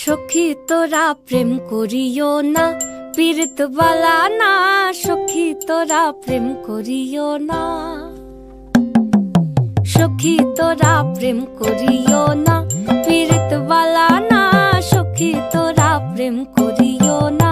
সখী তোরা প্রেম করিও না পীরত বালা না, সখী তোরা প্রেম করিও না। সখী তোরা প্রেম করিও না পীরত বালা না, সখী তোরা প্রেম করিও না।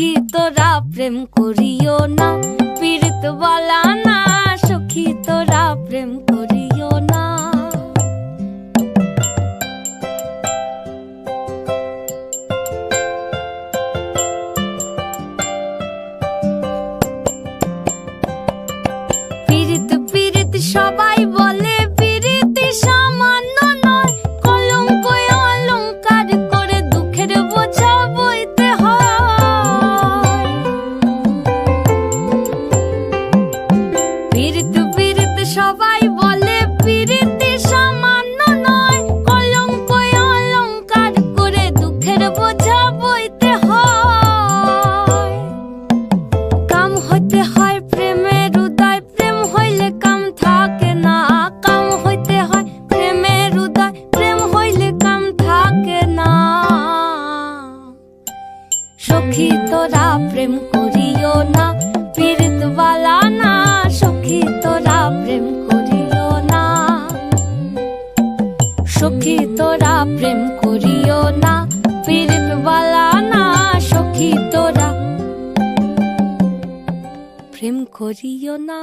সখী, তোরা প্রেম করিও না। পীড়িত বলা না, সখী, তোরা প্রেম করিও না। পীড়িত পীড়িত সবাই বলে সখী তোরা প্রেম করিও না পীড়িত সখী তোরা প্রেম করিও না বালা না সখী তোরা প্রেম করিও না।